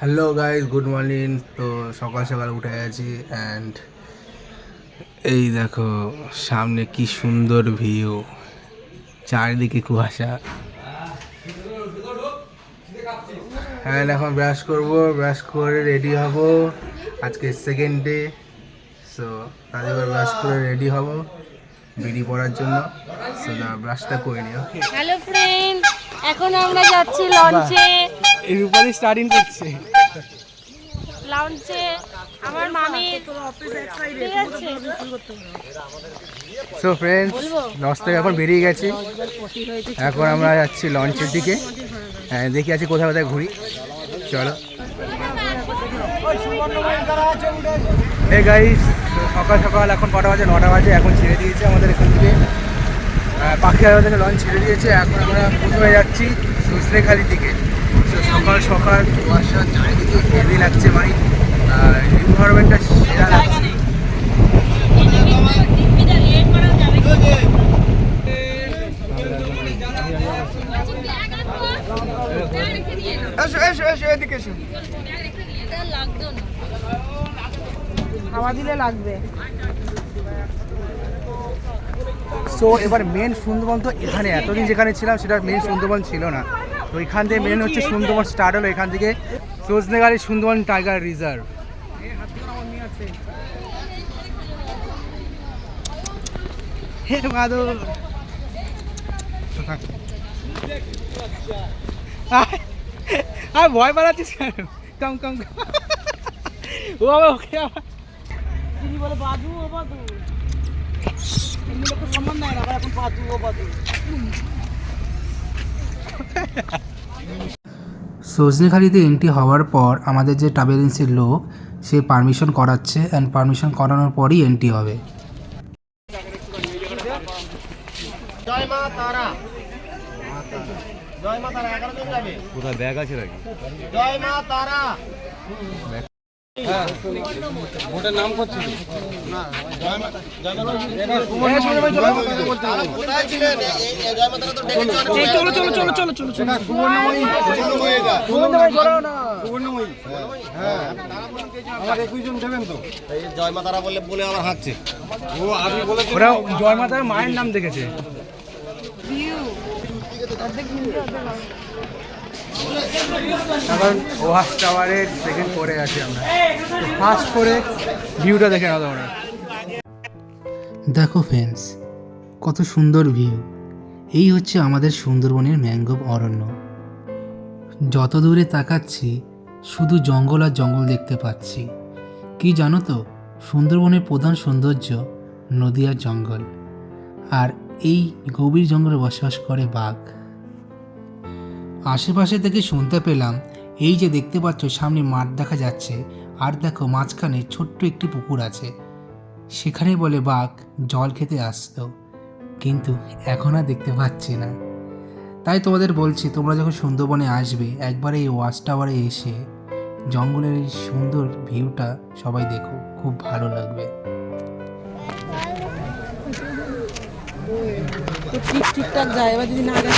Hello guys good morning তো সকাল সকাল উঠে গেছি অ্যান্ড এই দেখো, সামনে কি সুন্দর ভিউ চারিদিকে কুয়াশা। হ্যাঁ এখন ব্রাশ করব, ব্রাশ করে রেডি হব। আজকে সেকেন্ড ডে সো তাদের ব্রাশ করে রেডি হব। বিড়ি পড়ার জন্য। সো ব্রাশটা করে নিও হ্যালো ফ্রেন্ড এখন আমরা যাচ্ছি লঞ্চে উপরে স্টার্টিং করছে। লঞ্চে আমার মামি। ঠিক আছে। সো ফ্রেন্ডস লঞ্চ থেকে এখন বেরিয়ে গেছি। এখন আমরা যাচ্ছি লঞ্চের দিকে। হ্যাঁ দেখি আছি কোথায় কোথায় ঘুরি। চলো। হে গাইস সকাল সকাল এখন কটা বাজে? নটা বাজে। এখন ছেড়ে দিয়েছে আমাদের এখান থেকে। পাখিয়ারা থেকে লঞ্চ ছেড়ে দিয়েছে। এখন আমরা প্রথমে যাচ্ছি সজনেখালির দিকে। তো সকাল সকাল কুয়াশা চারিদিকে হেভি লাগছে ভাই। এনভায়রনমেন্টটা সেরা লাগছে। লাগবে। সো এবার মেন সুন্দরবন তো এখানে, এতদিন যেখানে ছিলাম সেটা মেন সুন্দরবন ছিল না। তো এখান থেকে মেন হচ্ছে সুন্দরবন স্টার্ট হলো, এখান থেকে সজনেগাড়ি সুন্দরবন টাইগার রিজার্ভ হে আর ভয় কম কম ও বাদু। এমনি লোক সম্মান নাই না এখন বাদু ও বাদু সজনেখালিতে এন্ট্রি হওয়ার পর আমাদের যে ট্রাভেল এজেন্সির লোক সে পারমিশন করাচ্ছে অ্যান্ড পারমিশন করানোর পরই এন্ট্রি হবে। জয় মা তারা। জয় মা তারা এগারো জন যাবে। কোথায় ব্যাগ আছে নাকি? জয় মা তারা। কোথায় চলো চলো জয় মা বলে বলে আমার জয় মাতার মায়ের নাম দেখেছে। এখন ওয়াশ সেকেন্ড আছি আমরা। ফার্স্ট ভিউটা দেখে দেখো ফ্রেন্ডস কত সুন্দর ভিউ এই হচ্ছে আমাদের সুন্দরবনের ম্যাঙ্গোভ অরণ্য। যত দূরে তাকাচ্ছি, শুধু জঙ্গল আর জঙ্গল দেখতে পাচ্ছি। কি জানো তো, সুন্দরবনের প্রধান সৌন্দর্য নদী আর জঙ্গল। আর এই গভীর জঙ্গলে বসবাস করে বাঘ। আশেপাশে থেকে শুনতে পেলাম, এই যে দেখতে পাচ্ছ সামনে মাঠ দেখা যাচ্ছে, আর দেখো মাঝখানে ছোট্ট একটি পুকুর আছে। সেখানে বলে বাঘ জল খেতে আসতো, কিন্তু এখন আর দেখতে পাচ্ছি না। তাই তোমাদের বলছি, তোমরা যখন সুন্দরবনে আসবে, একবার এই ওয়াচ টাওয়ারে এসে জঙ্গলের এই সুন্দর ভিউটা সবাই দেখো, খুব ভালো লাগবে। ঠিক ঠিকঠাক যায়, এবার যদি না যায়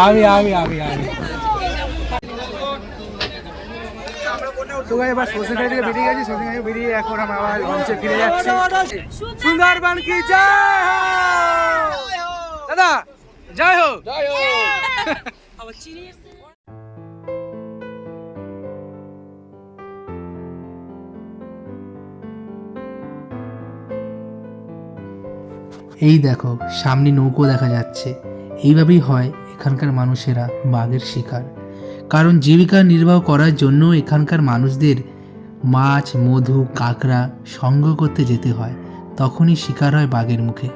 আমি আমি আমি আমি। তো এবার সোসাইটি থেকে বেরিয়ে গেছি সোসাইটি থেকে বেরিয়ে এখন আমরা আবার লঞ্চে ফিরে যাচ্ছি। সুন্দরবন কি জয় দাদা জয় হোক জয় এই দেখো সামনে নৌকো দেখা যাচ্ছে। এইভাবেই হয় এখানকার মানুষেরা বাঘের শিকার। কারণ জীবিকা নির্বাহ করার জন্য এখানকার মানুষদের মাছ মধু কাঁকড়া সংগ্রহ করতে যেতে হয়। তখনই শিকার হয় বাঘের মুখে।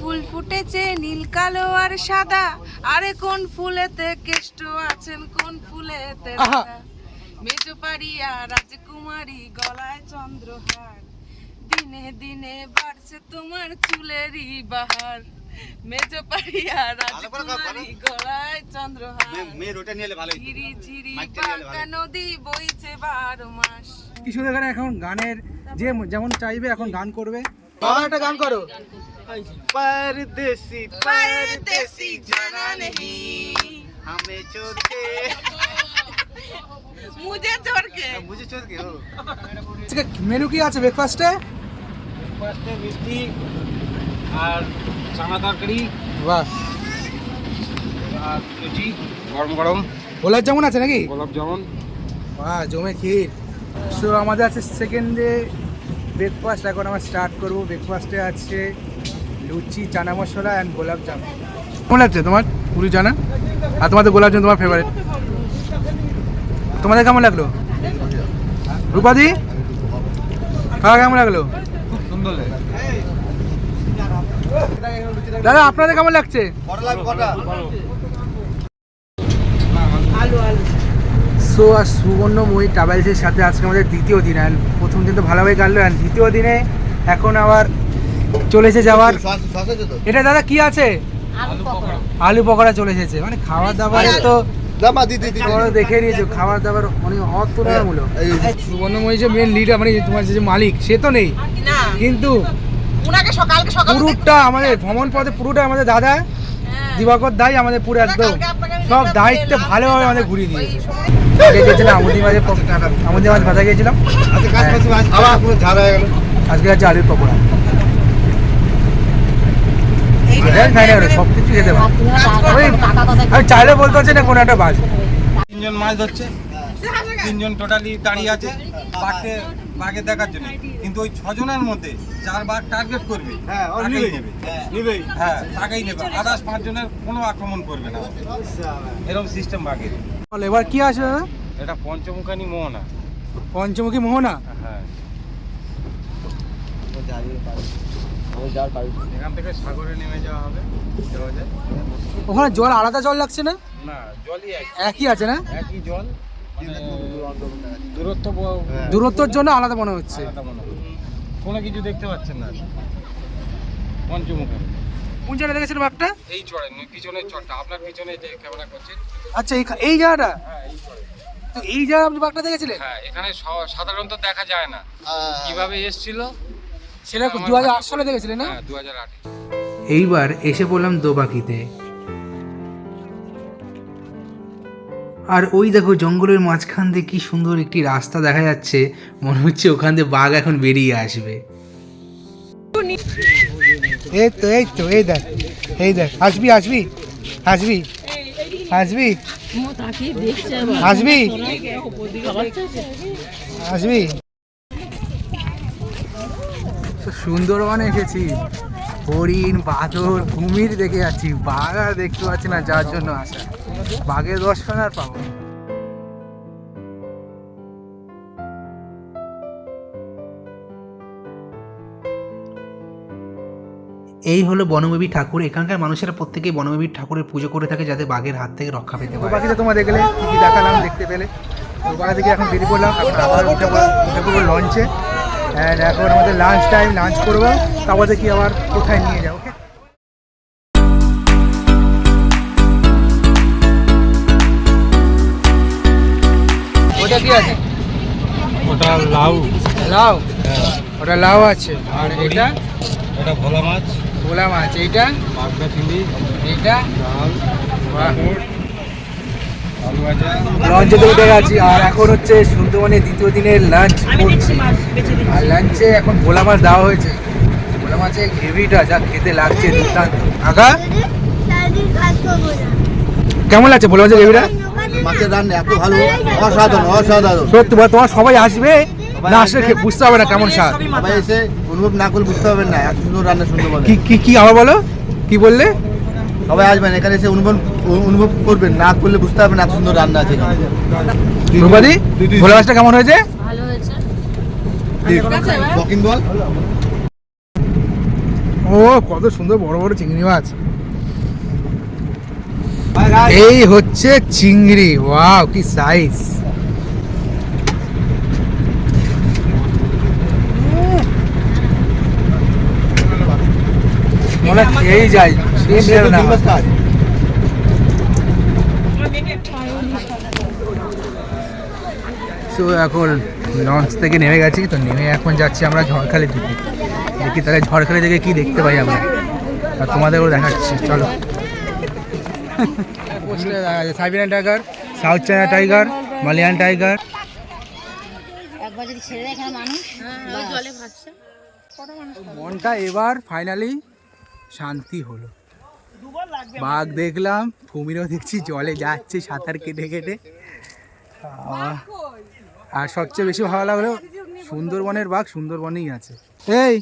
ফুল ফুটেছে নীল কালো আর সাদা। আরে কোন ফুলেতে কেষ্ট আছেন কোন ফুলেতে রাধা? মেজো পাড়িয়া রাজকুমারী গলায় চন্দ্রহার দিনে দিনে বাড়ছে তোমার চুলেরই বাহার মেজো পাড়িয়া রাজকুমারী গলায় চন্দ্রহার মেয়ের ওটা নিয়ে এলে ভালো ঝিরি ঝিরি মাইকটা নিয়ে এলে বাঁকা নদী বইছে বারো মাস কিছু এখানে এখন গানের যে যেমন চাইবে এখন গান করবে বাবা একটা গান করো परदेसी परदेसी जाना नहीं हमें छोड़ মুজে চোরকে হ্যাঁ, মুজে চোরকে ও। আজকে মেনু কি আছে ব্রেকফাস্টে ব্রেকফাস্টে মিষ্টি আর চানা তরকারি বাহ। আর লুচি গরম গরম। গোলাপ জামুন আছে নাকি? গোলাপ জামুন। বাহ জমে ক্ষীর। সো আমাদের আছে সেকেন্ড ডে ব্রেকফাস্ট এখন আমরা স্টার্ট করব। ব্রেকফাস্টে আছে লুচি চানা মশলা অ্যান্ড গোলাপ জামুন। কেমন লাগছে তোমার? পুরি জানা? আর তোমাদের গোলাপ জামুন তোমার ফেভারিট তোমাদের কেমন লাগল রূপাদি খাওয়া কেমন লাগল দাদা আপনাদের কেমন লাগছে সো আর সুবর্ণময়ী ট্রাভেলসের সাথে আজকে আমাদের দ্বিতীয় দিন অ্যান্ড প্রথম দিন তো ভালোভাবে কাটলো অ্যান্ড দ্বিতীয় দিনে এখন আবার চলেছে যাওয়ার এটা দাদা কি আছে আলু পকোড়া চলে এসেছে মানে খাওয়া দাওয়ার তো দামা দিদি দিদি তোমরা দেখে নিয়েছো খাবার দাবার অতুলনামূলক। সুবর্ণময়ী যে মেন লিডার মানে তোমার যে মালিক সে তো নেই। কিন্তু উনাকে সকালকে সকাল পুরোটা আমাদের ভ্রমণ পথে পুরোটা আমাদের দাদা দিবাকর দাই আমাদের পুরো একদম সব দায়িত্ব ভালোভাবে আমাদের ঘুরিয়ে দিয়েছে। গেছিলাম আমুদি মাঝে আমুদি মাছ ভাজা গিয়েছিলাম। আচ্ছা কাজ পুরো হয়ে গেল। আজকে আছে আলুর পকোড়া। সব কিছু খেতে আমি চাইলে বলতে পারছি না কোনো একটা বাজ তিনজন মাছ ধরছে তিনজন টোটালি দাঁড়িয়ে আছে বাঘকে বাঘে দেখার জন্য। কিন্তু ওই ছজনের মধ্যে যার বাঘ টার্গেট করবে হ্যাঁ নেবে। নিবেই। হ্যাঁ তাকেই নেবে। আদার্স পাঁচজনের কোনো আক্রমণ করবে না। এরকম সিস্টেম বাঘের। এবার কি আছে দাদা? এটা পঞ্চমুখানি মোহনা। পঞ্চমুখী মোহনা? হ্যাঁ। এখান থেকে সাগরে নেমে যাওয়া হবে। ওখানে জল আলাদা জল লাগছে না? না জলই একই আছে না? একই জল মানে দূরত্ব দূরত্বর জন্য আলাদা মনে হচ্ছে। মনে হয়। কোনো কিছু দেখতে পাচ্ছেন না। পঞ্চমুখে। কোন জায়গায় দেখেছেন বাঘটা? এই চড়ে পিছনের চড়টা আপনার পিছনে যে ক্যামেরা করছেন। আচ্ছা এই জায়গাটা? হ্যাঁ এই চড়ে তো এই আপনি বাঘটা দেখেছিলেন? হ্যাঁ এখানে সাধারণত দেখা যায় না। কীভাবে এসছিল? সেটা দু হাজার আট সালে দেখেছিলেন না? হ্যাঁ দু হাজার আটে। এইবার এসে পড়লাম দোবাকিতে। আর ওই দেখো জঙ্গলের মাঝখান দিয়ে কি সুন্দর একটি রাস্তা দেখা যাচ্ছে। মনে হচ্ছে ওখান দিয়ে বাঘ এখন বেরিয়ে আসবে। এই তো এই তো এই দেখ এই দেখ আসবি আসবি আসবি আসবি। আসবি। আসবি। সুন্দরবনে এসেছি। হরিণ বাঁদর কুমির দেখে যাচ্ছি। বাঘ আর দেখতে পাচ্ছি না যার জন্য আসা। বাঘের দর্শন আর পাবো এই হলো বনমেবী ঠাকুর। এখানকার মানুষেরা প্রত্যেকেই বনমেবী ঠাকুরের পুজো করে থাকে যাতে বাঘের হাত থেকে রক্ষা পেতে পারে। বাকিটা তোমরা দেখলে কি দেখালাম দেখতে পেলে। বাকি থেকে এখন বেরিয়ে পড়লাম। আবার উঠে পড়ব লঞ্চে। অ্যান্ড এখন আমাদের লাঞ্চ টাইম লাঞ্চ করব। তারপর দেখি আবার কোথায় নিয়ে যাব ওকে ওটা কি আছে? ওটা লাউ। লাউ? ওটা লাউ আছে। আর এটা? এটা? ভোলা মাছ। ভোলা মাছ। এইটা? চিংড়ি। এইটা? ডাল। বাহ আলু ভাজা লঞ্চে উঠে গেছি আর এখন হচ্ছে সুন্দরবনে দ্বিতীয় দিনের লাঞ্চ করছি। আর লাঞ্চে এখন ভোলা মাছ দেওয়া হয়েছে। ভোলা মাছের গ্রেভিটা যা খেতে লাগছে দুর্দান্ত। আগা কেমন লাগছে ভোলা মাছের গ্রেভিটা? মাছের রান্না এত ভালো অসাধারণ অসাধারণ। সত্যি তোমার সবাই আসবে? না আসলে বুঝতে হবে না কেমন স্বাদ। সবাই এসে অনুভব না করলে বুঝতে পারবেন না এত সুন্দর রান্না সুন্দর কি কি আবার বলো? কি বললে? সবাই আসবেন এখানে এসে অনুভব অনুভব করবেন না করলে বুঝতে পারবেন না এত সুন্দর রান্না আছে। রূপাদি ভোলা মাছটা কেমন হয়েছে? ভালো হয়েছে। বকিং বল ও কত সুন্দর বড় বড় চিংড়ি মাছ। এই হচ্ছে চিংড়ি ওয়াও কি সাইজ মনে খেয়েই যায় না কাজ তো এখন লঞ্চ থেকে নেমে গেছি তো নেমে এখন যাচ্ছি আমরা ঝড়খালির দিকে। দেখি তাহলে ঝড়খালি থেকে কি দেখতে পাই আমরা। আর তোমাদেরও দেখাচ্ছি চলো। Siberian tiger South China tiger Malayan tiger একবার যদি ছেড়ে এখানে মানুষ? জলে ভাসছে। মনটা এবার ফাইনালি শান্তি হলো। বাঘ দেখলাম কুমিরও দেখছি জলে যাচ্ছে সাঁতার কেটে কেটে। আর সবচেয়ে বেশি ভালো লাগল সুন্দরবনের বাঘ সুন্দরবনেই আছে। এই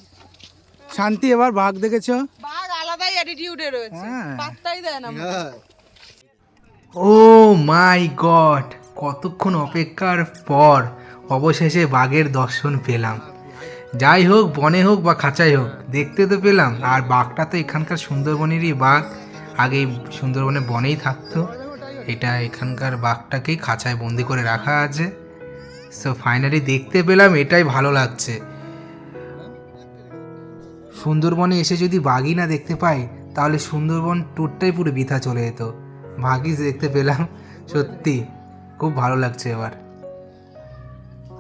শান্তি এবার বাঘ দেখেছ? বাঘ আলাদাই অ্যাটিটিউডে রয়েছে হ্যাঁ। পাত্তাই দেয় না ও মাই গড কতক্ষণ অপেক্ষার পর অবশেষে বাঘের দর্শন পেলাম। যাই হোক বনে হোক বা খাঁচাই হোক দেখতে তো পেলাম আর বাঘটা তো এখানকার সুন্দরবনেরই বাঘ। আগে সুন্দরবনে বনেই থাকতো। এটা এখানকার বাঘটাকেই খাঁচায় বন্দি করে রাখা আছে। সো ফাইনালি দেখতে পেলাম এটাই ভালো লাগছে। সুন্দরবনে এসে যদি বাঘই না দেখতে পাই, তাহলে সুন্দরবন ট্যুরটাই পুরো বৃথা চলে যেত। ভাগই দেখতে পেলাম, সত্যি খুব ভালো লাগছে এবার।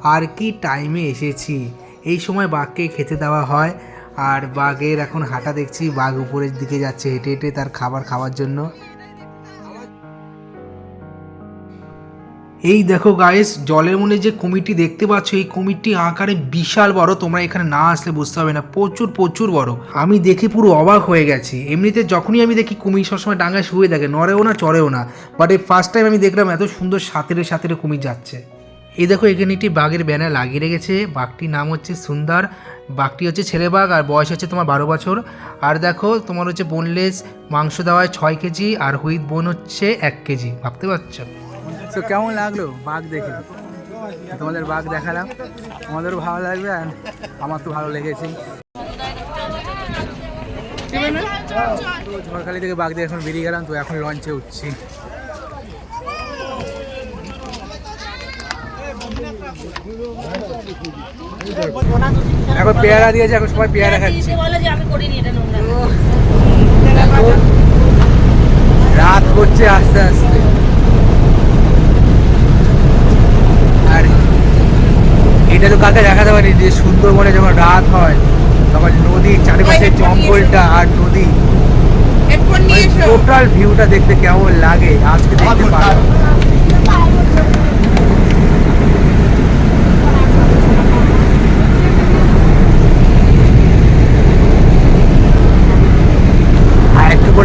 আর কি টাইমে এসেছি? এই সময় বাঘকে খেতে দেওয়া হয়। আর বাঘের এখন হাঁটা দেখছি, বাঘ উপরের দিকে যাচ্ছে হেঁটে হেঁটে তার খাবার খাওয়ার জন্য। এই দেখো গাইস জলের মনে যে কুমিরটি দেখতে পাচ্ছ, এই কুমিরটি আকারে বিশাল বড়, তোমরা এখানে না আসলে বুঝতে হবে না, প্রচুর প্রচুর বড়। আমি দেখে পুরো অবাক হয়ে গেছি। এমনিতে যখনই আমি দেখি কুমির সবসময় ডাঙায় শুয়ে থাকে, নড়েও না, চড়েও না। বাট এই ফার্স্ট টাইম আমি দেখলাম এত সুন্দর সাঁতরে সাঁতরে কুমির যাচ্ছে। এই দেখো এখানে একটি বাঘের ব্যানার লাগিয়ে রেখেছে। বাঘটির নাম হচ্ছে সুন্দর। বাঘটি হচ্ছে ছেলে বাঘ আর বয়স হচ্ছে তোমার বারো বছর। আর দেখো তোমার হচ্ছে বোনলেস মাংস দেওয়ায় ছয় কেজি আর হুইট বোন হচ্ছে এক কেজি। ভাবতে পারছ? তো কেমন লাগল বাঘ দেখে? তোমাদের বাঘ দেখালাম। তোমাদেরও ভালো লাগবে আর আমার তো ভালো লেগেছে। ঝড়খালি থেকে বাঘ দিয়ে এখন বেরিয়ে গেলাম তো এখন লঞ্চে উঠছি। এখন পেয়ারা দিয়েছে এখন সবাই পেয়ারা খাচ্ছে। বলে যে আমি করিনি এটা নোংরা। রাত করছে আস্তে আস্তে। আর এটা তো কাকে দেখাতে পারি যে সুন্দরবনে যখন রাত হয় তখন নদীর চারিপাশে জঙ্গলটা আর নদী। টোটাল ভিউটা দেখতে কেমন লাগে আজকে দেখতে পারো।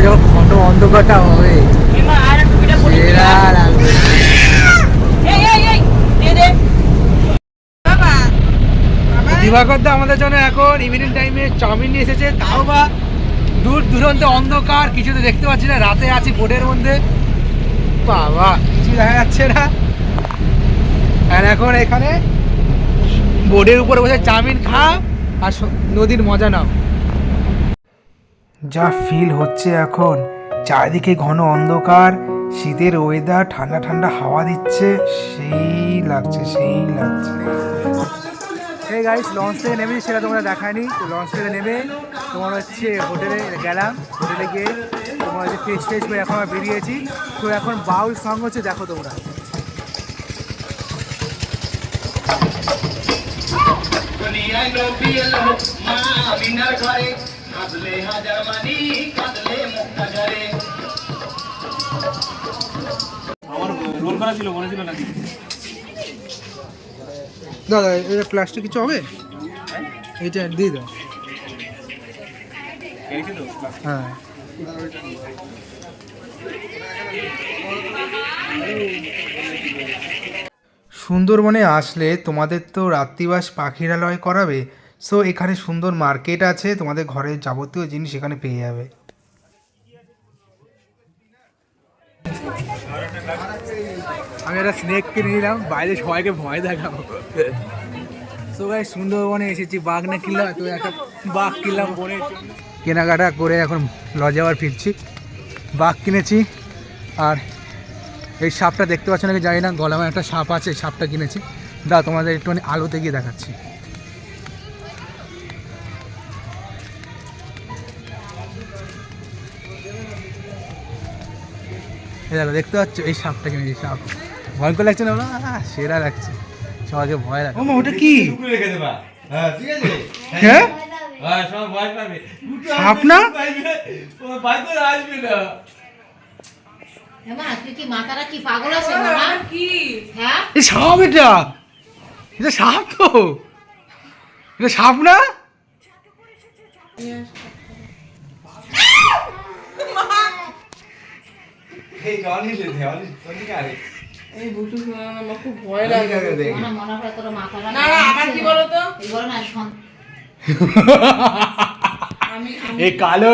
যখন ঘন অন্ধকারটা হবে সেরা লাগবে দিবাকর দা আমাদের জন্য এখন ইভিনিং টাইমে চাউমিন নিয়ে এসেছে। তাও বা দূর দূরান্তে অন্ধকার কিছু তো দেখতে পাচ্ছি না। রাতে আছি বোর্ডের মধ্যে। বাবা কিছু দেখা যাচ্ছে না। আর এখন এখানে বোর্ডের উপরে বসে চাউমিন খা আর নদীর মজা নাও। যা ফিল হচ্ছে এখন। চারিদিকে ঘন অন্ধকার, শীতের ওয়েদার ঠান্ডা ঠান্ডা হাওয়া দিচ্ছে। সেই লাগছে সেই লাগছে। এই গাইস লঞ্চ থেকে নেমে সেটা তোমরা দেখায়নি। তো লঞ্চ থেকে নেমে তোমার হচ্ছে হোটেলে গেলাম। হোটেলে গিয়ে তোমার হচ্ছে ফ্রেশ ফ্রেশ করে এখন আমরা বেরিয়েছি। তো এখন বাউল সং হচ্ছে, দেখো তোমরা। দাদা এটা প্লাস্টিক কিছু হবে? এইটা দিয়ে দাও। হ্যাঁ। সুন্দরবনে আসলে তোমাদের তো রাত্রিবাস পাখিরালয় করাবে সো এখানে সুন্দর মার্কেট আছে, তোমাদের ঘরের যাবতীয় জিনিস এখানে পেয়ে যাবে। আমি একটা স্নেক কিনে নিলাম বাইরে সবাইকে ভয় দেখাবো। তো ভাই সুন্দরবনে এসেছি, বাঘ না কিনলাম তো একটা বাঘ কিনলাম জন্য। কেনাকাটা করে এখন লজে আবার ফিরছি। বাঘ কিনেছি, আর এই সাপটা দেখতে পাচ্ছ নাকি? জানি না গলামে একটা সাপ আছে সাপটা কিনেছি। দা তোমাদের একটুখানি আলোতে গিয়ে দেখাচ্ছি। দেখো দেখতে পাচ্ছ? এই সাপটা কিনেছি সাপ? ভয়ঙ্কর লাগছে না? বলো? সেরা লাগছে। সবাইকে ভয় লাগছে। ওটা কি? হ্যাঁ হ্যাঁ সব ভয় সাপ না? মা তুই কি মাথাটা কি পাগল আছে মামা? কি? হ্যাঁ? এই সাপ এটা? এটা সাপ তো? এটা সাপ না? এই জলই দে জলই জলই এই বুটু আমার খুব ভয় লাগে মনে মনে হয় তোর মাথাটা না না আমার কি বলো তো না সন- আমি আমি এই কালো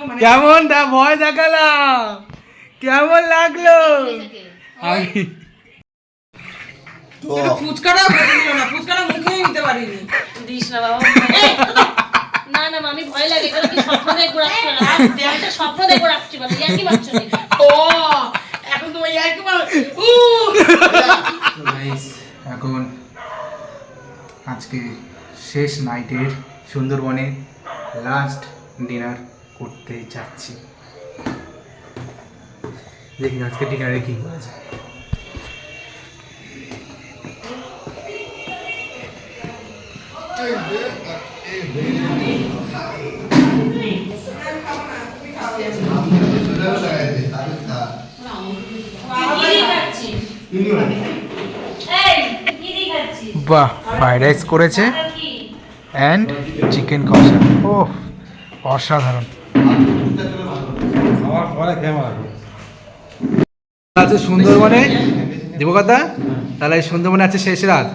মানে কেমন তা ভয় দেখালাম। কেমন লাগল। আমি না ফুচকাটা মুখেই নিতে পারিনি। দিস না বাবা। না না মামি ভয় লাগে এগুলো কি স্বপ্ন দেখে। রাখছি বলে একটা স্বপ্ন দেখে রাখছি বলে ভাবছ ও এখন তোমার উ! গাইস এখন আজকে শেষ নাইটের সুন্দরবনে লাস্ট ডিনার করতে যাচ্ছি। দেখি আজকে ডিনারে কি করেছে কি বাহ ফ্রাইড রাইস করেছে অ্যান্ড চিকেন কষা। ও অসাধারণ। আছে সুন্দরবনে দেবকথা তাহলে এই সুন্দরবনে আছে শেষ রাত।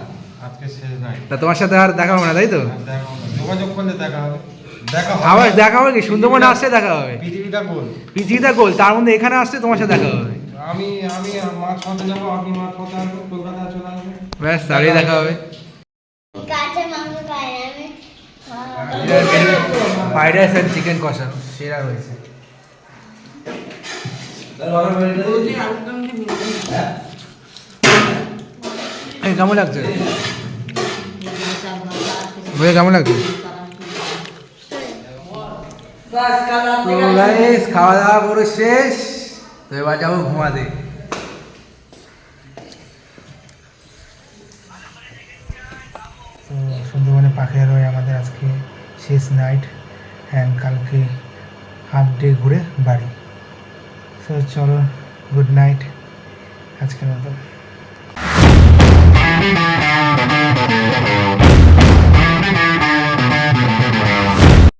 আজকে শেষ নাই তা তোমার সাথে আর দেখা হবে না তাই তো? দেখা হবে। যোগাযোগ করলে দেখা হবে। দেখা হবে। আবার দেখা হবে কি? সুন্দরবনে আসলে দেখা হবে? পৃথিবীটা গোল। পৃথিবীটা গোল তার মধ্যে এখানে আসলে তোমার সাথে দেখা হবে। আমি আমি মাছ হতে যাব আপনি মাছ আসবেন কলকাতায় চলে আসবেন। ব্যাস তাহলেই দেখা হবে। ফ্রাইড রাইস অ্যান্ড চিকেন কষা সেরা রয়েছে এই কেমন লাগছে? ভাই কেমন লাগছে? তো খাওয়া দাওয়া করে শেষ। তো এবার যাব ঘুমাতে। তো সুন্দরবনে পাখিরা রয়ে আমাদের আজকে শেষ নাইট অ্যান্ড কালকে হাফ ডে ঘুরে বাড়ি। তো চলো গুড নাইট আজকের মতো।